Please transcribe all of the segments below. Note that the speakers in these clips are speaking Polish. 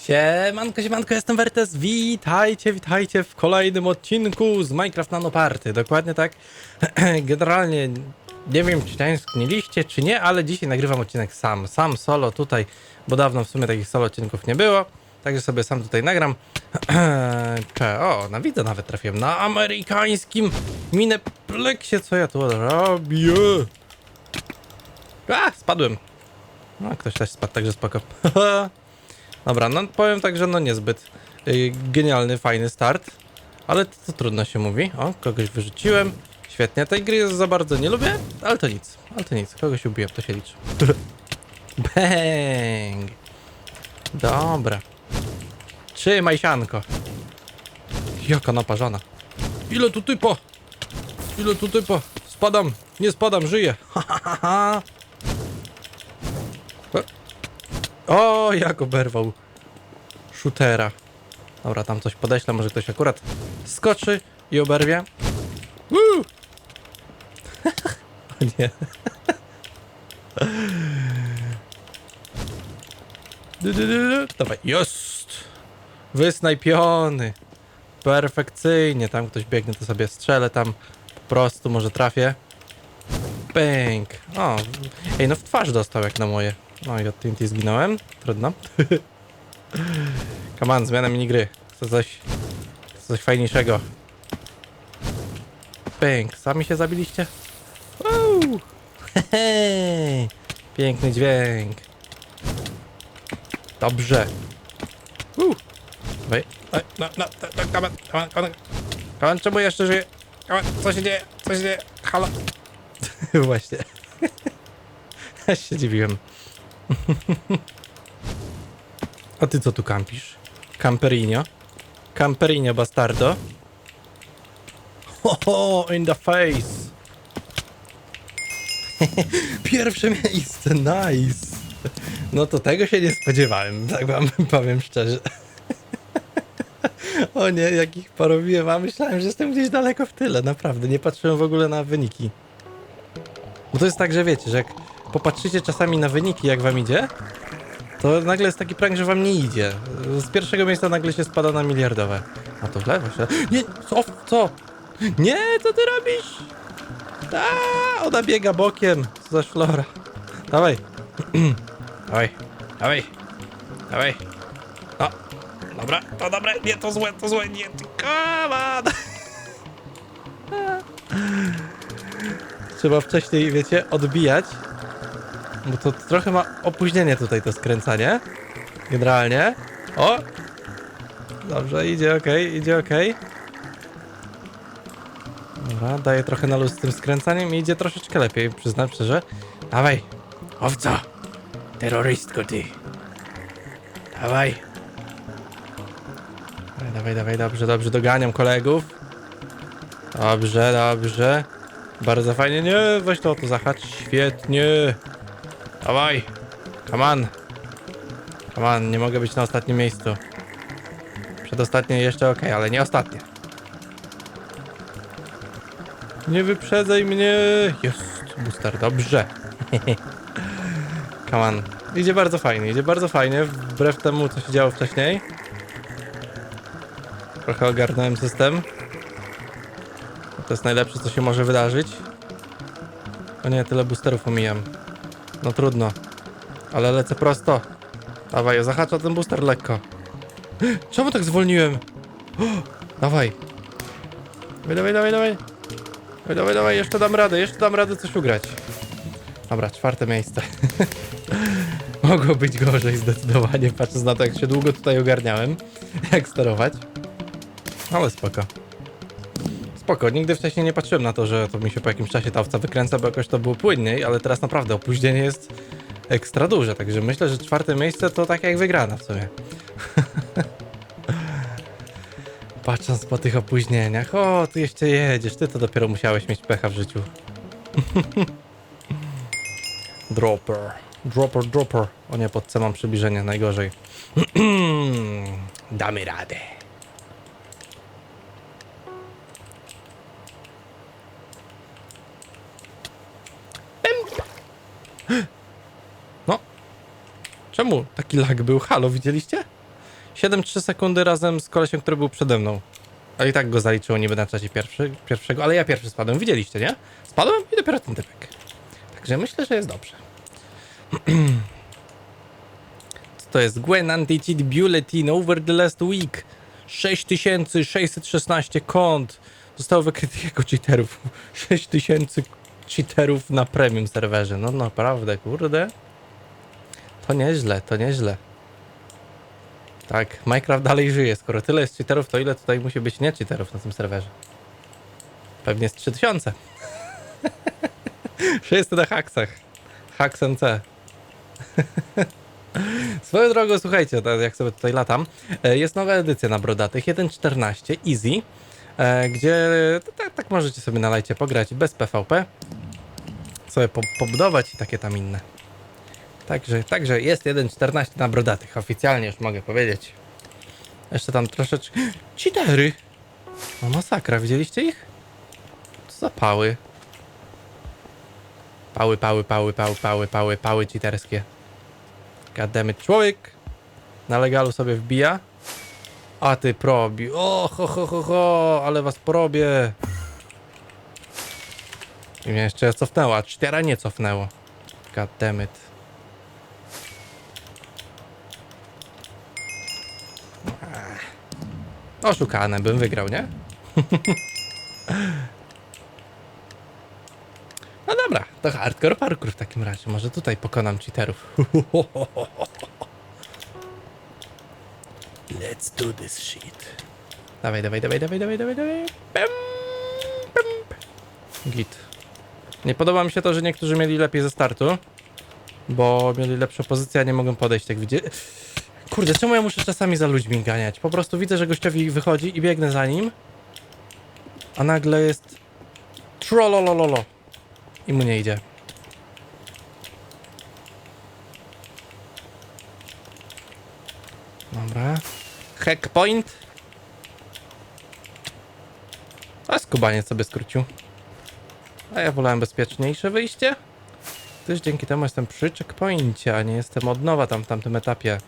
Siemanko, siemanko, jestem Wertes, witajcie, witajcie w kolejnym odcinku z Minecraft Nano Party, dokładnie tak. Generalnie nie wiem, czy tęskniliście, czy nie, ale dzisiaj nagrywam odcinek sam, sam solo tutaj, bo dawno w sumie takich solo odcinków nie było, także sobie sam tutaj nagram. Cze, o, na widzę nawet trafiłem, na amerykańskim mineplexie, co ja tu robię? A, spadłem. No, ktoś też spadł, także spoko. Dobra, no powiem tak, że no niezbyt y, genialny, fajny start, ale to, to trudno się mówi. O, kogoś wyrzuciłem. Świetnie, tej gry za bardzo nie lubię, ale to nic, ale to nic, kogoś ubiłem, to się liczy. Bang! Dobra. Trzymaj sianko. Jaka naparzana. Ile tu typa? Ile tu typa? Spadam, nie spadam, żyję. Ha, ha, ha, ha. O, jak oberwał shootera. Dobra, tam coś podeślę, może ktoś akurat skoczy i oberwie. Woo! o nie. Dawaj, jest! Wysnajpiony. Perfekcyjnie. Tam ktoś biegnie, to sobie strzelę tam. Po prostu, może trafię. Bęk. O, ej, no w twarz dostał jak na moje. No i od TNT zginąłem. Trudno. Come on, zmiana minigry. Chcę coś... Chcę coś fajniejszego. Bęk. Sami się zabiliście? Woo! Piękny dźwięk. Dobrze. Woo! No, no, to, come on, come on, come on. Come on, czemu jeszcze żyje? Come on, co się dzieje? Co się dzieje? Halo? Właśnie. Aż się dziwiłem. A ty co tu kampisz? Camperinio? Camperinio bastardo? Ho, ho in the face! Pierwsze miejsce, nice! No to tego się nie spodziewałem, tak wam powiem szczerze. O nie, jakich porobiłem, a myślałem, że jestem gdzieś daleko w tyle, naprawdę, nie patrzyłem w ogóle na wyniki. Bo to jest tak, że wiecie, że jak popatrzycie czasami na wyniki, jak wam idzie, to nagle jest taki prank, że wam nie idzie. Z pierwszego miejsca nagle się spada na miliardowe. A to źle właśnie. Nie, co? Co? Nie, co ty robisz? A, ona biega bokiem. Co za szlora. Dawaj. dawaj, dawaj, dawaj. O, dobra, to dobre, nie, to złe, to złe, nie, ty, come. Trzeba wcześniej, wiecie, odbijać. Bo to trochę ma opóźnienie tutaj to skręcanie. Generalnie. O! Dobrze, idzie ok, idzie ok. Dobra, daję trochę na luz z tym skręcaniem i idzie troszeczkę lepiej, przyznam szczerze. Dawaj! Owco! Terrorystko ty! Dawaj! Dawaj, dawaj, dawaj, dobrze, dobrze, doganiam kolegów. Dobrze, dobrze. Bardzo fajnie, nie, weź to, to zahacz, świetnie. Dawaj, come on. Come on, nie mogę być na ostatnim miejscu. Przedostatnie jeszcze ok, ale nie ostatnie. Nie wyprzedzaj mnie. Jest, booster, dobrze. come on. Idzie bardzo fajnie, idzie bardzo fajnie, wbrew temu, co się działo wcześniej. Trochę ogarnąłem system. To jest najlepsze, co się może wydarzyć. O nie, tyle boosterów omijam. No trudno. Ale lecę prosto. Dawaj, zahacza ten booster lekko. Czemu tak zwolniłem? Dawaj. Dawaj, dawaj, dawaj, dawaj. Dawaj, dawaj, dawaj, jeszcze dam radę, jeszcze dam radę coś ugrać. Dobra, czwarte miejsce. Mogło być gorzej zdecydowanie, patrząc na to, jak się długo tutaj ogarniałem, jak sterować. Ale spoko. Spoko, nigdy wcześniej nie patrzyłem na to, że to mi się po jakimś czasie ta owca wykręca, bo jakoś to było płynniej, ale teraz naprawdę opóźnienie jest ekstra duże, także myślę, że czwarte miejsce to tak jak wygrana w sumie. Patrząc po tych opóźnieniach, o, ty jeszcze jedziesz, ty to dopiero musiałeś mieć pecha w życiu. dropper, dropper, dropper. O nie, pod C mam przybliżenie, najgorzej. Damy radę. Czemu taki lag był? Halo, widzieliście? 7-3 sekundy razem z kolesiem, który był przede mną. Ale i tak go zaliczyło niby na czasie pierwszy, pierwszego, ale ja pierwszy spadłem, widzieliście, nie? Spadłem i dopiero ten typek. Także myślę, że jest dobrze. Co to jest? Gwen Anti-Cheat Bulletin over the last week. 6616 kont zostało wykrytych jako cheaterów. 6000 cheaterów na premium serwerze. No naprawdę, kurde. To nieźle, to nieźle. Tak, Minecraft dalej żyje. Skoro tyle jest cheaterów, to ile tutaj musi być nie cheaterów na tym serwerze? Pewnie z 3000. Wszyscy na haksach. Haks MC. Swoją drogą, słuchajcie, jak sobie tutaj latam, e, jest nowa edycja na Brodatych, 1.14 Easy, e, gdzie tak, tak możecie sobie na lajcie pograć bez PvP, sobie po, pobudować i takie tam inne. Także, także jest 1.14 na Brodatych, oficjalnie już mogę powiedzieć. Jeszcze tam troszeczkę... Cheatery! No masakra, widzieliście ich? Co za pały? Pały, pały, pały, pały, pały, pały, pały cheaterskie. Goddammit, człowiek na legalu sobie wbija. A ty probi. O, ho, ho, ho, ho, ale was probię. I mnie jeszcze cofnęło, a cztera nie cofnęło. Goddammit. Oszukane, bym wygrał, nie? No dobra, to hardcore parkour w takim razie. Może tutaj pokonam cheaterów. Let's do this shit. Dawaj, dawaj, dawaj, dawaj, dawaj, dawaj, dawaj. Git. Nie podoba mi się to, że niektórzy mieli lepiej ze startu, bo mieli lepszą pozycję, a nie mogą podejść, jak widzicie. Kurde, czemu ja muszę czasami za ludźmi ganiać? Po prostu widzę, że gościowi wychodzi i biegnę za nim, a nagle jest trollolololo i mu nie idzie. Dobra. Hack point. A skubaniec sobie skrócił. A ja wolałem bezpieczniejsze wyjście. Też dzięki temu jestem przy checkpoincie, a nie jestem od nowa tam w tamtym etapie.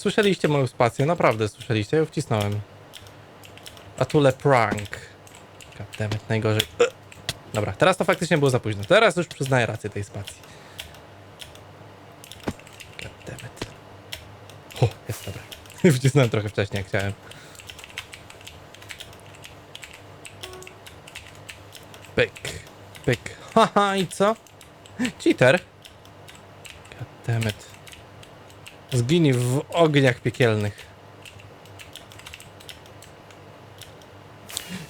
Słyszeliście moją spację, naprawdę słyszeliście, ja ją wcisnąłem. A tule prank. Goddammit, najgorzej. Dobra, teraz to faktycznie było za późno. Teraz już przyznaję rację tej spacji. Goddammit. O, jest dobra. Wcisnąłem trochę wcześniej, jak chciałem. Pyk, pyk. Haha, i co? Cheater. Goddammit. Zginij w ogniach piekielnych.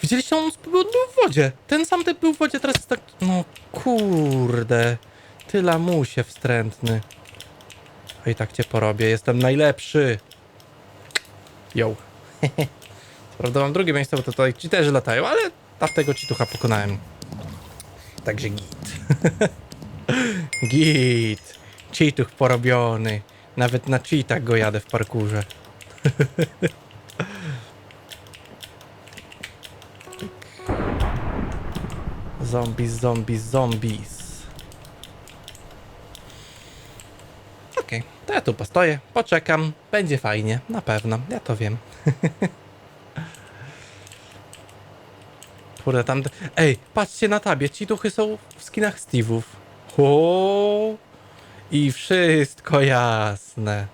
Widzieliście, on był w wodzie. Ten sam typ był w wodzie, teraz jest tak... No kurde. Ty lamusie wstrętny. A i tak cię porobię, jestem najlepszy. Yo. Prawda, mam drugie miejsce, bo to tutaj cheaterzy latają, ale tamtego cheatucha pokonałem. Także git. git. Cheatuch porobiony. Nawet na cheatach go jadę w parkurze. Zombies, zombies, zombies. Okej, to ja tu postoję, poczekam, będzie fajnie, na pewno, ja to wiem. Kurde, tam... Ej, patrzcie na tabie, ci duchy są w skinach Steve'ów. O, I wszystko jasne.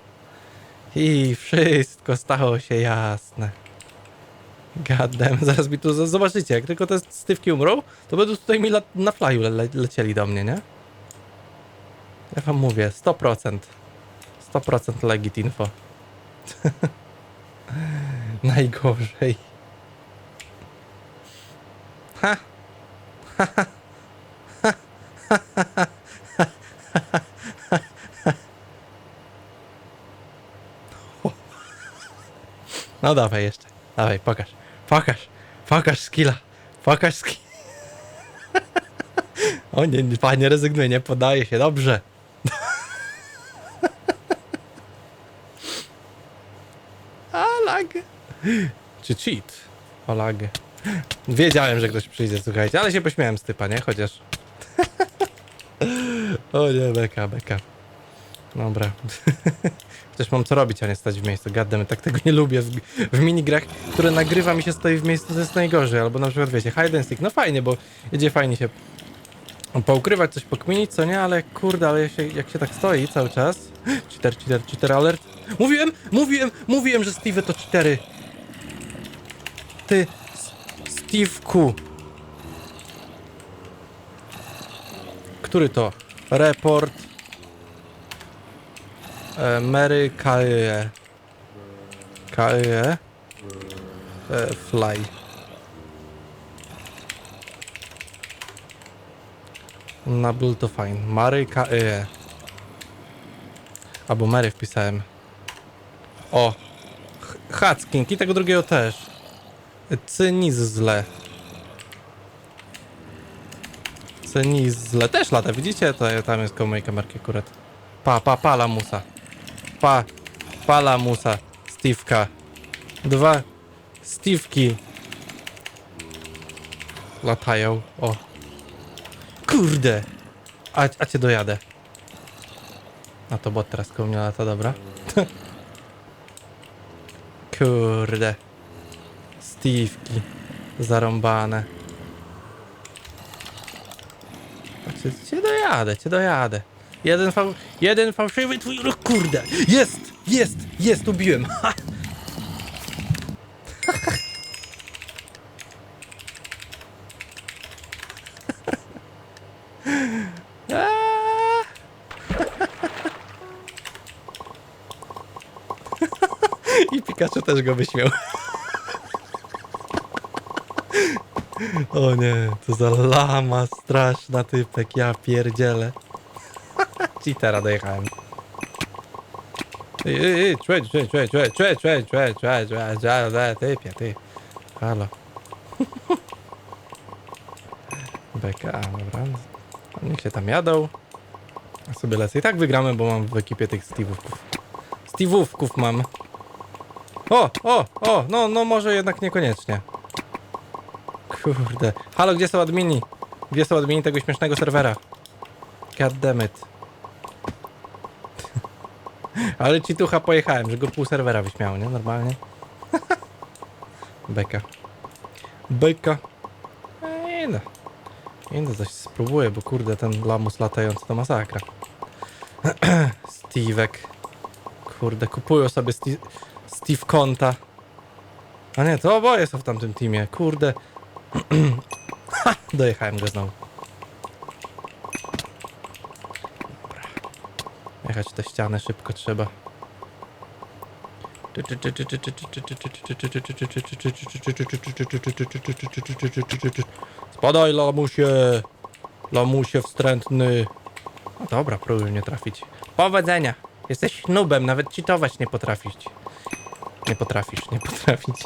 I wszystko stało się jasne. Goddamn, zaraz mi tu zobaczycie, jak tylko te stywki umrą, to będą tutaj mi na flyu le- le- lecieli do mnie, nie? Ja wam mówię, 100%. 100% legit info. Najgorzej. Ha! No dawaj jeszcze. Dawaj, pokaż. Pokaż. Pokaż skilla. Pokaż skill. o nie, nie, panie rezygnuje, nie podaje się. Dobrze. A lag. Czy cheat? O lag. Wiedziałem, że ktoś przyjdzie, słuchajcie, ale się pośmiałem z typa, nie? Chociaż... o nie, beka, beka. Dobra. Chociaż mam co robić, a nie stać w miejscu. Gademy, tak tego nie lubię. W, minigrach, które nagrywam i się stoi w miejscu, to jest najgorzej. Albo na przykład, wiecie, hide and seek. No fajnie, bo idzie fajnie się poukrywać, coś pokminić, co nie? Ale kurde, ale jak się, jak się tak stoi cały czas... Cheater, cheater, cheater alert. Mówiłem, mówiłem, mówiłem, że Steve to cztery. Ty, Steveku. Który to? Report. E, Mary Kaye. Kaye. E, fly. Nabil to fine. Mary Kaye. Albo Mary wpisałem. O. Hacking i tego drugiego też. Cynizle. Cynizle też lata, widzicie? To tam jest koło mojej kamerki akurat. Pa, pa, pa, lamusa. Pa, pa, lamusa. Steve'ka. Dwa Steve'ki. Latają. O. Kurde. A, a cię dojadę. A to bot teraz koło mnie lata, dobra. Kurde. Steve'ki. Zarąbane. A cię, cię dojadę, cię dojadę. Jeden, fał, jeden fałszywy twój ruch, kurde. Jest, jest, jest, ubiłem. I Pikachu też go wyśmiał. O nie, to za lama straszna typek, ja pierdzielę. Cheatera dojechałem. Ej, ej, ej, człe, człe, człe, człe, człe, człe, człe, człe, człe, człe, człe, typie, ty. Halo. Beka, dobra. Niech się tam jadą. A sobie lecę. I tak wygramy, bo mam w ekipie tych Steve'ówków. Steve'ówków mam. O, o, o, no, no może jednak niekoniecznie. Kurde. Halo, gdzie są admini? Gdzie są admini tego śmiesznego serwera? God damn it. Ale ci tucha pojechałem, że go pół serwera wyśmiało, nie? Normalnie. Beka. Beka. Ej, no. Idę coś spróbuję, bo kurde, ten lamus latający to masakra. Steve'ek. Kurde, kupują sobie Steve, Steve Konta. A nie, to oboje są w tamtym teamie. Kurde. ha, dojechałem go znowu. Jechać te ściany szybko trzeba. Spadaj, lamusie! Lamusie wstrętny. No dobra, próbuj mnie trafić. Powodzenia! Jesteś nubem, nawet cheatować nie potrafisz. Nie potrafisz, nie potrafić.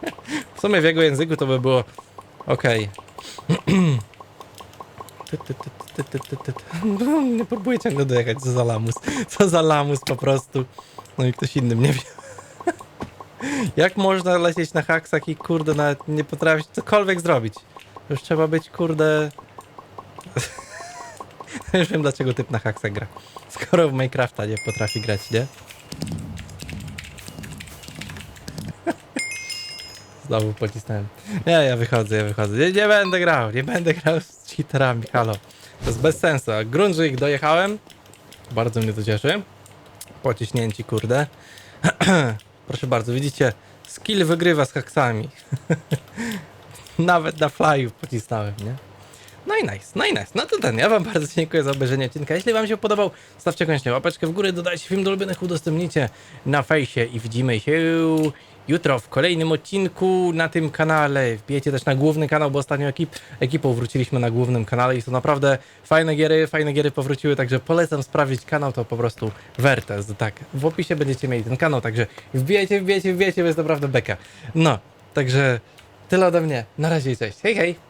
w sumie w jego języku to by było okej. Ty, ty. Nie próbuję ciągle dojechać, co za lamus. Co za lamus po prostu. No i ktoś innym nie wie. Jak można lecieć na haksach i kurde nawet nie potrafić cokolwiek zrobić? Już trzeba być kurde... Już wiem dlaczego typ na haksach gra. Skoro w Minecrafta nie potrafi grać, nie? Znowu pocisnąłem. Nie, ja wychodzę, ja wychodzę. Nie, nie będę grał, nie będę grał cheaterami, halo. To jest bez sensu. Grunt, że ich dojechałem, bardzo mnie to cieszy. Pociśnięci, kurde. Proszę bardzo, widzicie, skill wygrywa z haksami. Nawet na flyu pocisnąłem, nie? No i nice, no i nice. No to ten, ja wam bardzo dziękuję za obejrzenie odcinka. Jeśli wam się podobał, stawcie koniecznie łapeczkę w górę, dodajcie film do ulubionych, udostępnijcie na fejsie i widzimy się jutro w kolejnym odcinku na tym kanale. Wbijecie też na główny kanał, bo ostatnio ekip, ekipą wróciliśmy na głównym kanale i są naprawdę fajne giery, fajne giery powróciły, także polecam sprawdzić kanał, to po prostu Wertes, tak. W opisie będziecie mieli ten kanał, także wbijecie, wbijecie, wbijecie, bo jest naprawdę beka. No, także tyle ode mnie. Na razie i cześć. Hej, hej!